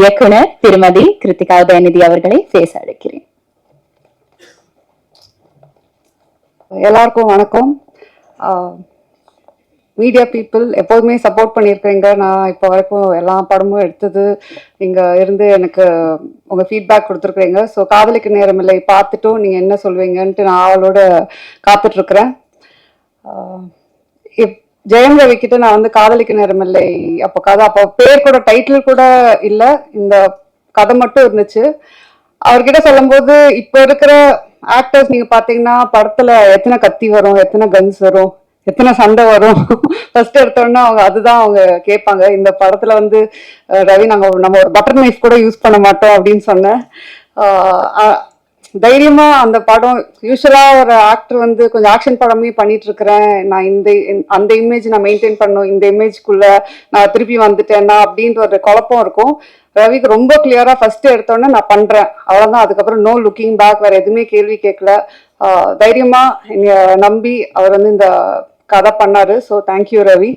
இயக்குனர் திருமதி கிருத்திகா உதயநிதி அவர்களை பேச அழைக்கிறேன் எல்லாருக்கும் வணக்கம். மீடியா பீப்புள் எப்போதுமே சப்போர்ட் பண்ணியிருக்கீங்க. நான் இப்போ வரைக்கும் எல்லா படமும் எடுத்தது இங்கே இருந்து எனக்கு உங்கள் ஃபீட்பேக் கொடுத்துருக்குறீங்க. ஸோ காதலிக்கு நேரமில்லை பார்த்துட்டும் நீங்கள் என்ன சொல்வீங்கன்ட்டு நான் அவளோட காத்துட்ருக்குறேன். ஜெயம் ரவி கிட்ட நான் வந்து காதலிக்க நேரமில்லை அப்போ கதை அப்போ பேர் கூட டைட்டில் கூட இல்லை. இந்த கதை மட்டும் இருந்துச்சு. அவர்கிட்ட சொல்லும்போது இப்போ இருக்கிற ஆக்டர்ஸ் நீங்க பாத்தீங்கன்னா படத்துல எத்தனை கத்தி வரும் எத்தனை கன்ஸ் வரும் எத்தனை சண்டை வரும். ஃபர்ஸ்ட் எடுத்தோடனே அவங்க அதுதான் அவங்க கேட்பாங்க. இந்த படத்துல வந்து ரவி நாங்க நம்ம ஒரு பட்டர் நைஃப் கூட யூஸ் பண்ண மாட்டோம் அப்படின்னு சொன்னேன். தைரியமாக தைரியமா அந்த படம் யூஸ்வலா ஒரு ஆக்டர் வந்து கொஞ்சம் ஆக்ஷன் படமே பண்ணிட்டு இருக்கிறேன் நான் இந்த அந்த இமேஜ் நான் மெயின்டைன் பண்ணும் இந்த இமேஜ்க்குள்ள நான் திருப்பி வந்துட்டேன்னா அப்படின்ற ஒரு குழப்பம் இருக்கும். ரவிக்கு ரொம்ப கிளியரா ஃபர்ஸ்ட் எடுத்தோன்னே நான் பண்றேன். அவ்வளவுதான். அதுக்கப்புறம் நோ லுக்கிங் பேக் வேற எதுவுமே கேள்வி கேட்கல. தைரியமா என்னைய நம்பி அவர் வந்து இந்த கதை பண்ணாரு. So thank you Ravi.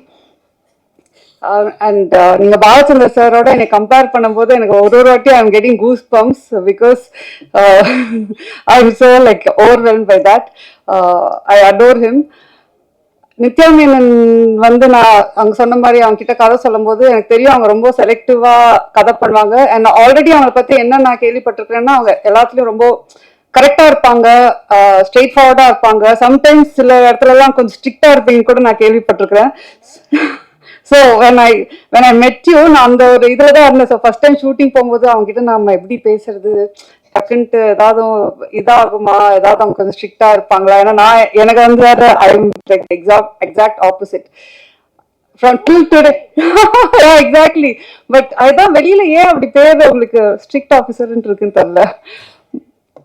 Um, and uh, நீங்க பாலச்சந்தர் சாரோட என்னை கம்பேர் பண்ணும்போது எனக்கு ஒரு ஒரு வாட்டி I'm getting goose bumps because I am so like overwhelm by that I adore him Nithya Menen வந்து நான் அவங்க சொன்ன மாதிரி அவங்க கிட்ட கதை சொல்லும்போது எனக்கு தெரியும் அவங்க ரொம்ப செலக்டிவா கதை பண்ணுவாங்க. அண்ட் ஆல்ரெடி அவங்களை பத்தி என்ன நான் கேள்விப்பட்டிருக்கேன்னா அவங்க எல்லாத்துலயும் ரொம்ப கரெக்டா இருப்பாங்க uh, ஸ்ட்ரெயிட் ஃபார்வர்டா இருப்பாங்க. சம்டைம்ஸ் சில இடத்துல எல்லாம் கொஞ்சம் ஸ்ட்ரிக்டா இருப்பீங்க கூட நான் கேள்விப்பட்டிருக்கிறேன். So when I when I met you நான் அந்த ஒரு இதில் தான் இருந்தேன். ஸோ ஃபர்ஸ்ட் டைம் ஷூட்டிங் போகும்போது அவங்ககிட்ட நம்ம எப்படி பேசுறது? டக்குன்ட்டு ஏதாவது இதாகுமா? ஏதாவது அவங்க கொஞ்சம் ஸ்ட்ரிக்டாக இருப்பாங்களா? ஏன்னா நான் எனக்கு வந்து வேற I exact exact opposite from till today exactly but அதுதான் வெளியில ஏன் அப்படி பேர் உங்களுக்கு ஸ்ட்ரிக்ட் ஆஃபீஸர்ன்ட்டு இருக்குன்னு தெரியல.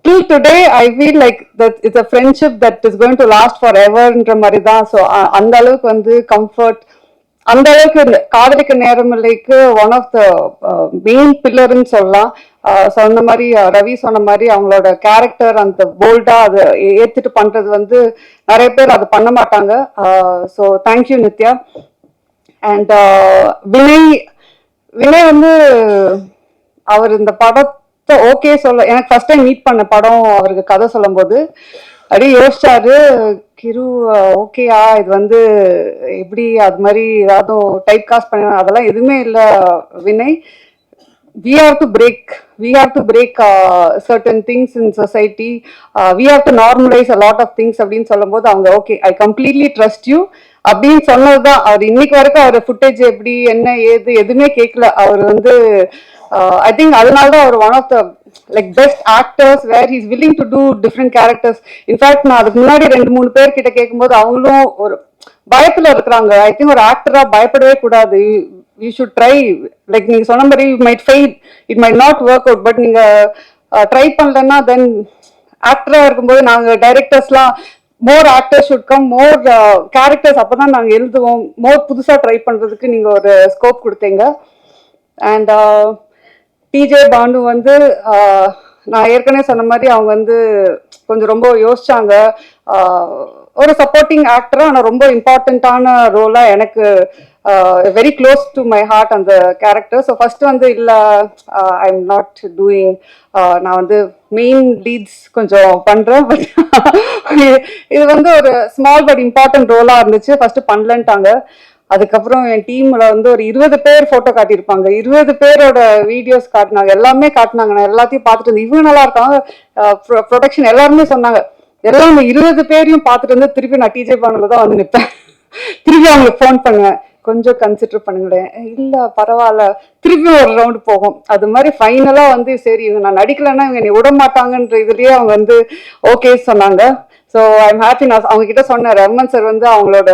Till today I feel like that it's a friendship that is going to last for எவர்ன்ற மாதிரி தான் ஸோ அந்த அளவுக்கு வந்து கம்ஃபர்ட் அந்த அளவுக்கு இந்த காதலிக்க நேரமில்லைக்கு ஒன் ஆஃப் த மெயின் பில்லர்னு சொல்லலாம். Uh, சொன்ன மாதிரி uh, ரவி சொன்ன மாதிரி அவங்களோட கேரக்டர் அந்த போல்டா அதை ஏத்துட்டு பண்றது வந்து நிறைய பேர் அதை பண்ண மாட்டாங்க. Uh, so thank you Nithya. And Vinay Vinay வந்து அவர் இந்த படத்தை ஓகே சொல்ல எனக்கு ஃபர்ஸ்ட் டைம் மீட் பண்ண படம் அவருக்கு கதை சொல்லும்போது அப்படியே யோசிச்சாரு கிரு ஓகேயா இது வந்து எப்படி அது மாதிரி ஏதாவது டைப் காஸ்ட் பண்ண அதெல்லாம் எதுவுமே இல்லை Vinay. We have to break we have to break certain things in society we have to normalise a lot of things அப்படின்னு சொல்லும்போது அவங்க okay I completely trust you அப்படின்னு சொன்னதுதான் அவர் இன்னைக்கு வரைக்கும் அவர் ஃபுட்டேஜ் எப்படி என்ன ஏது எதுவுமே கேட்கல. அவர் வந்து ஐ திங்க் அதனால தான் அவர் one of the like best actors where he's willing to do different characters in fact நான் அதுக்கு முன்னாடி ரெண்டு மூணு பேர் கிட்ட கேட்கும்போது அவங்களும் ஒரு பயத்துல இருக்கிறாங்க. ஐ திங்க் ஒரு ஆக்டரா பயப்படவே கூடாது. யூ ஷுட் ட்ரை லைக் நீங்க சொன்ன மாதிரி you might fail it might not work out but நீங்க uh, ட்ரை பண்ணலன்னா தென் ஆக்டரா இருக்கும்போது நாங்க டைரக்டர்ஸ்லாம் more actors should come more characters அப்பதான் நாங்க எழுதுவோம். மோர் புதுசா ட்ரை பண்றதுக்கு நீங்க ஒரு ஸ்கோப் கொடுத்தீங்க. அண்ட் டிஜே பானு வந்து நான் ஏற்கனவே சொன்ன மாதிரி அவங்க வந்து கொஞ்சம் ரொம்ப யோசிச்சாங்க. ஒரு சப்போர்ட்டிங் ஆக்டரா ஆனால் ரொம்ப இம்பார்ட்டண்ட்டான ரோலா எனக்கு very close to my heart அந்த கேரக்டர் ஸோ ஃபர்ஸ்ட் வந்து இல்லை ஐ எம் நாட் டூயிங் நான் வந்து மெயின் லீட்ஸ் கொஞ்சம் பண்றேன். பட் இது வந்து ஒரு ஸ்மால் பட் இம்பார்ட்டன்ட் ரோலா இருந்துச்சு. ஃபர்ஸ்ட் பண்ணலன்ட்டாங்க. அதுக்கப்புறம் என் டீம்ல வந்து ஒரு இருபது பேர் போட்டோ காட்டியிருப்பாங்க. இருபது பேரோட வீடியோஸ் காட்டினாங்க எல்லாமே காட்டினாங்க. நான் எல்லாத்தையும் பார்த்துட்டு இருந்தேன். இவங்க நல்லா இருக்காங்க. ப்ரொடக்ஷன் எல்லாருமே சொன்னாங்க. எல்லாம் இருபது பேரையும் பார்த்துட்டு வந்து திருப்பி நான் டிஜே பானில் தான் வந்து நிற்பேன் திருப்பி அவங்களுக்கு ஃபோன் பண்ணுவேன். கொஞ்சம் கன்சிடர் பண்ணுங்களேன். இல்லை பரவாயில்ல. திருப்பி ஒரு ரவுண்டு போகும். அது மாதிரி ஃபைனலாக வந்து சரி இவங்க நான் நடிக்கலைன்னா இவங்க என்னை விட மாட்டாங்கன்ற இதுலயே அவங்க வந்து ஓகே சொன்னாங்க. ஸோ ஐம் ஹாப்பி நான் அவங்க கிட்ட சொன்னேன். ரஹ்மான் சார் வந்து அவங்களோட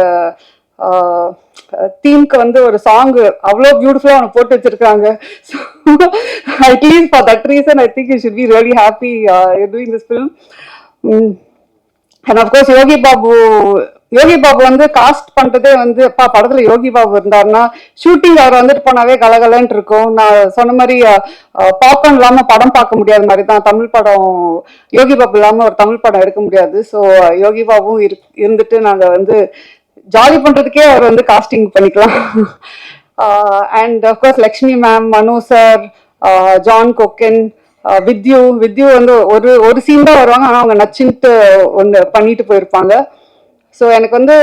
தீம்க்கு வந்து ஒரு சாங் அவ்வளோ பியூட்டிஃபுல்லாக அவனை போட்டு வச்சிருக்காங்க. So at least for that reason I think you should be really happy doing this film and of course Yogi Babu Yogi Babu வந்து காஸ்ட் பண்றதே வந்து அப்பா படத்துல யோகி பாபு இருந்தாருன்னா ஷூட்டிங் அவர் வந்துட்டு போனாவே கலகலன்ட்டு இருக்கும். நான் சொன்ன மாதிரி பாப்கார்ன் இல்லாம படம் பார்க்க முடியாத மாதிரி தான் தமிழ் படம் யோகி பாபு இல்லாம ஒரு தமிழ் படம் எடுக்க முடியாது. ஸோ யோகி பாபுவும் இரு- இருந்துட்டு நாங்க வந்து ஜாலி பண்றதுக்கே அவர் வந்து காஸ்டிங் பண்ணிக்கலாம். And of course Lakshmi ma'am Manu sir John Kokken with you வித்யூ வந்து ஒரு ஒரு சீன் தான் வருவாங்க ஆனால் அவங்க நச்சுன்ட்டு ஒன்று பண்ணிட்டு போயிருப்பாங்க. ஸோ எனக்கு வந்து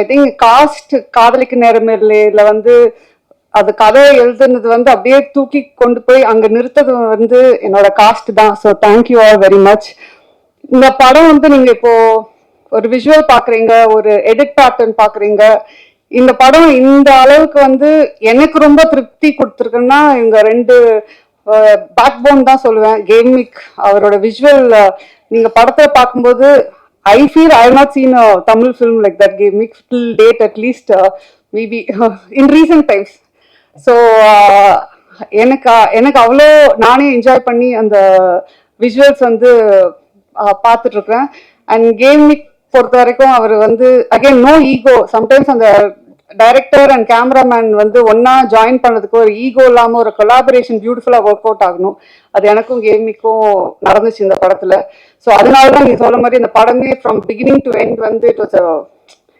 ஐ திங்க் காஸ்ட் காதலிக்கு இல்லை வந்து அது கதை எழுதுனது வந்து அப்படியே தூக்கி கொண்டு போய் அங்கே நிறுத்தது வந்து என்னோட காஸ்ட் தான். So thank you all very much இந்த படம் வந்து நீங்கள் இப்போது ஒரு விஷுவல் பாக்குறீங்க ஒரு எடிட் பேட்டர்ன் பாக்குறீங்க. இந்த படம் இந்த அளவுக்கு வந்து எனக்கு ரொம்ப திருப்தி கொடுத்துருக்குன்னா இவங்க ரெண்டு பேக் போன் தான் சொல்லுவேன். கேமிக் அவரோட விஷுவல் நீங்க படத்தை பார்க்கும்போது I feel I not seen a Tamil film like that கேமிக் till date at least maybe in recent times so எனக்கு எனக்கு அவ்வளோ நானே என்ஜாய் பண்ணி அந்த விஷுவல்ஸ் வந்து பார்த்துட்ருக்கேன் அண்ட் கேமிக் பொறுத்த வரைக்கும் அவர் வந்து அகைன் நோ ஈகோ சம்டைம்ஸ் அந்த டைரக்டர் அண்ட் கேமராமேன் வந்து ஒன்னா ஜாயின் பண்ணதுக்கு ஒரு ஈகோ இல்லாம ஒரு கொலாபரேஷன் பியூட்டிஃபுல்லா ஒர்க் அவுட் ஆகணும். அது எனக்கும் கேமிக்கும் நடந்துச்சு இந்த படத்துல. ஸோ அதனால தான் நீ சொல்ல மாதிரி இந்த படமே ஃப்ரம் பிகினிங் டு எண்ட் வந்து it was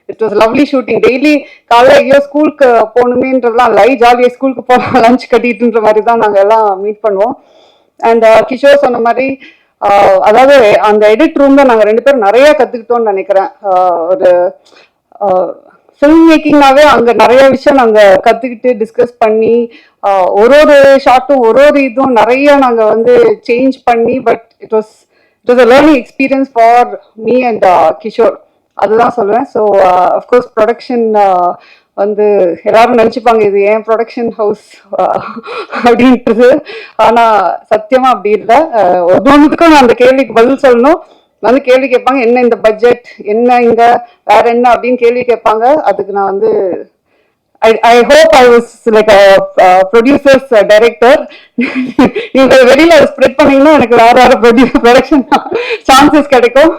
it was lovely shooting daily காலைல ஐயோ ஸ்கூலுக்கு போகணுமேன்றதுலாம் லை ஜாலியாக ஸ்கூலுக்கு போகலாம் லஞ்ச் கட்டிட்டுன்ற மாதிரி தான் நாங்கள் எல்லாம் மீட் பண்ணுவோம். அண்ட் கிஷோர் சொன்ன மாதிரி அதாவது அந்த எடிட் ரூம்ல நாங்கள் ரெண்டு பேரும் நிறைய கற்றுக்கிட்டோம்னு நினைக்கிறேன். ஒரு ஃபில்ம் மேக்கிங்னாவே அங்கே நிறைய விஷயம் நாங்கள் கற்றுக்கிட்டு டிஸ்கஸ் பண்ணி ஒரு ஒரு ஷார்ட்டும் ஒரு ஒரு இதுவும் நிறைய நாங்கள் வந்து சேஞ்ச் பண்ணி but it was it was a learning experience for me and Kishore. அதுதான் சொல்லுவேன். ஸோ அஃப்கோர்ஸ் ப்ரொடக்ஷன் வந்து எல்லாரும் நினச்சிப்பாங்க இது ஏன் ப்ரொடக்ஷன் ஹவுஸ் அப்படின்றது. ஆனால் சத்தியமாக அப்படி இல்லை. ஒவ்வொன்றுக்கும் நான் அந்த கேள்விக்கு பதில் சொல்லணும். வந்து கேள்வி கேட்பாங்க என்ன இந்த பட்ஜெட் என்ன இங்க வேற என்ன அப்படின்னு கேள்வி கேட்பாங்க. அதுக்கு நான் வந்து I I hope I was like producers director நீங்கள் வெளியில ஸ்ப்ரெட் பண்ணீங்கன்னா எனக்கு வேற வேற ப்ரொடியூஸ் ப்ரொடக்ஷன் சான்சஸ் கிடைக்கும்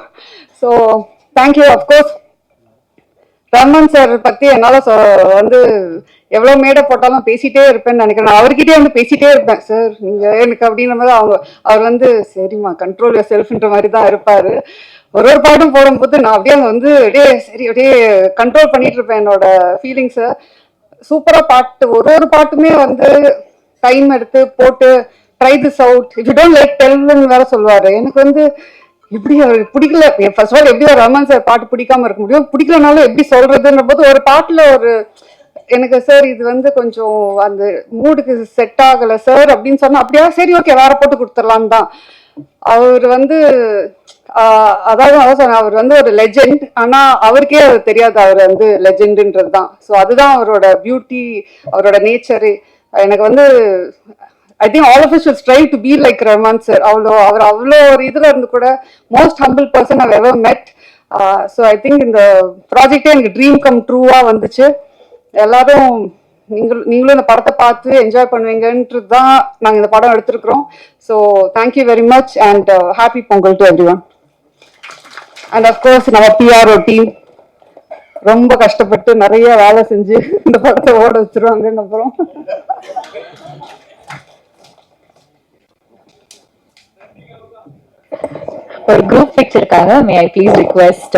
so thank you of course Raman sir பத்தி என்னால சொ- வந்து எவ்வளவு மேடை போட்டாலும் பேசிட்டே இருப்பேன்னு நினைக்கிறேன். அவர்கிட்டயே வந்து பேசிட்டே இருப்பேன். சார் நீங்க எனக்கு அப்படின்ற மாதிரி அவங்க அவர் வந்து சரிம்மா கண்ட்ரோல் யோர் செல்ஃப்ன்ற மாதிரி தான் இருப்பாரு. ஒரு ஒரு பாட்டும் போடும்போது நான் அப்படியே அங்க வந்து அப்படியே சரி அப்படியே கண்ட்ரோல் பண்ணிட்டு இருப்பேன் என்னோட ஃபீலிங்ஸை சூப்பரா பாட்டு ஒரு ஒரு பாட்டுமே வந்து டைம் எடுத்து போட்டு try this out if you don't like டெல்னு வேற சொல்லுவாரு. எனக்கு வந்து எப்படி அவருக்கு பிடிக்கல. ஃபர்ஸ்ட் ஆல் எப்படி ஒரு ரமன் சார் பாட்டு பிடிக்காம இருக்க முடியும்? பிடிக்கலனாலும் எப்படி சொல்றதுன்ற போது ஒரு பாட்டுல ஒரு எனக்கு சார் இது வந்து கொஞ்சம் அந்த மூடுக்கு செட் ஆகல சார் அப்படின்னு சொன்னா அப்படியா? சரி ஓகே வேற போட்டு கொடுத்துடலாம் தான். அவர் வந்து அதாவது அதான் சொன்னேன், அவர் வந்து ஒரு லெஜெண்ட் ஆனா அவருக்கே அது தெரியாது அவர் வந்து லெஜெண்டுன்றது தான். ஸோ அதுதான் அவரோட பியூட்டி அவரோட நேச்சரு எனக்கு வந்து I think all of is should strive to be like Rahman sir அவ்வளோ அவர் அவ்வளோ ஒரு இதில் இருந்து கூட most humble person I ever met so I think இந்த ப்ராஜெக்டே எனக்கு ட்ரீம் கம் ட்ரூவாக வந்துச்சு. எல்லாரும் நீங்களும் நீங்களும் இந்த படத்தை பார்த்து என்ஜாய் பண்ணுவீங்கன்றது தான் நாங்கள் இந்த படம் எடுத்திருக்கிறோம். So thank you very much and happy Pongal to everyone and of course நம்ம பிஆர்ஓ டீம் ரொம்ப கஷ்டப்பட்டு நிறைய வேலை செஞ்சு இந்த படத்தை ஓட வச்சிருவாங்கன்னு அப்புறம். ஒரு குரூப் பிக்சருக்காக மே ஐ ப்ளீஸ் ரிக்வெஸ்ட்